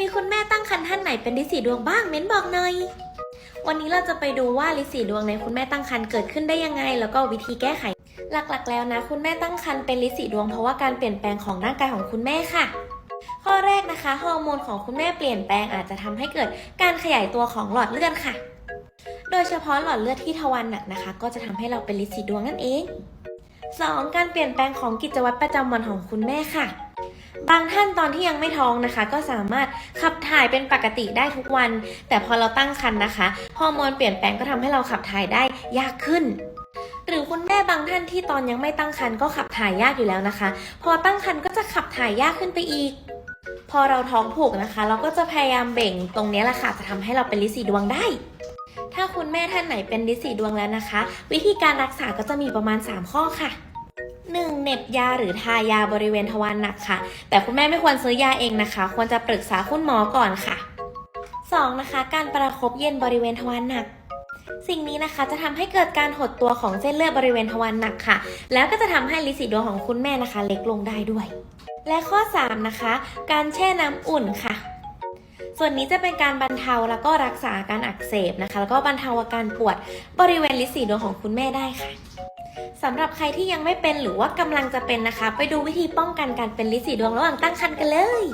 มีคุณแม่ตั้งครรภ์ท่านไหนเป็นลิสีดวงบ้างเม้นบอกหน่อย วันนี้เราจะไปดูว่าลิสีดวงในคุณแม่ตั้งครรภ์เกิดขึ้นได้ยังไง แล้วก็วิธีแก้ไข หลักๆ แล้วนะ คุณแม่ตั้งครรภ์เป็นลิสีดวงเพราะว่าการเปลี่ยนแปลงของร่างกายของคุณแม่ค่ะ ข้อแรกนะคะฮอร์โมนของคุณแม่เปลี่ยนแปลงอาจจะทำให้เกิดการขยายตัวของหลอดเลือดค่ะ โดยเฉพาะหลอดเลือดที่ทวารหนักนะคะ ก็จะทำให้เราเป็นลิสีดวงนั่นเอง 2. การเปลี่ยนแปลงของกิจวัตรประจำวันของคุณแม่ค่ะ บางท่านตอนที่ยังไม่ท้องนะคะ ก็สามารถขับถ่ายเป็นปกติได้ทุกวัน แต่พอเราตั้งครรภ์นะคะฮอร์โมนเปลี่ยนแปลงก็ทำให้เราขับถ่ายได้ยากขึ้น หรือคุณแม่บางท่านที่ตอนยังไม่ตั้งครรภ์ก็ขับถ่ายยากอยู่แล้วนะคะ พอตั้งครรภ์ก็จะขับถ่ายยากขึ้นไปอีก พอเราท้องผูกนะคะ เราก็จะพยายามเบ่งตรงนี้แหละค่ะจะทำให้เราเป็นลิสีดวงได้ถ้าคุณแม่ท่านไหนเป็นลิสีดวงแล้วนะคะ วิธีการรักษาก็จะมีประมาณ 3 ข้อค่ะ 1. เหน็บยาหรือทายาบริเวณทวารหนักค่ะ แต่คุณแม่ไม่ควรซื้อยาเองนะคะ ควรจะปรึกษาคุณหมอก่อนค่ะ 2. นะคะ การประคบเย็นบริเวณทวารหนัก สิ่งนี้นะคะจะทำให้เกิดการหดตัวของเส้นเลือดบริเวณทวารหนักค่ะ แล้วก็จะทำให้ลิสีดวงของคุณแม่นะคะ เล็กลงได้ด้วย และข้อ 3 นะคะ การแช่น้ำอุ่นค่ะ ส่วนนี้จะเป็นการบรรเทาแล้วก็รักษาอาการอักเสบนะคะ แล้วก็บรรเทาอาการปวดบริเวณลิ้นสีดวงของคุณแม่ได้ค่ะสำหรับใครที่ยังไม่เป็นหรือว่ากำลังจะเป็นนะคะ ไปดูวิธีป้องกันการเป็นลิ้นสีดวงระหว่างตั้งครรภ์กันเลย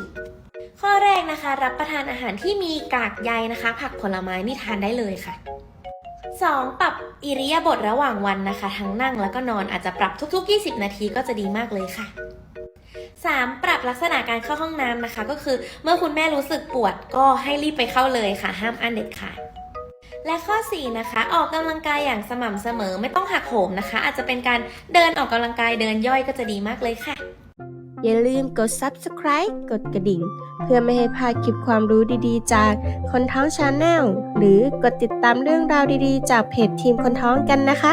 ข้อแรกนะคะ รับประทานอาหารที่มีกากใยนะคะ ผักผลไม้นี่ทานได้เลยค่ะ 2. ปรับอิริยาบถระหว่างวันนะคะ ทั้งนั่งแล้วก็นอนอาจจะปรับทุก ๆ 20 นาทีก็จะดีมากเลยค่ะ 3. ปรับลักษณะการเข้าห้องน้ำนะคะ ก็คือเมื่อคุณแม่รู้สึกปวดก็ให้รีบไปเข้าเลยค่ะ ห้ามอันเด็ดขาดและข้อ 4 นะคะ ออกกำลังกายอย่างสม่ำเสมอไม่ต้องหักโหมนะคะ อาจจะเป็นการเดินออกกำลังกายเดินย่อยก็จะดีมากเลยค่ะ อย่าลืมกด subscribe กดกระดิ่ง เพื่อไม่ให้พลาดคลิปความรู้ดีๆ จากคนท้องชาแนลหรือกดติดตามเรื่องราวดีๆ จากเพจทีมคนท้องกันนะคะ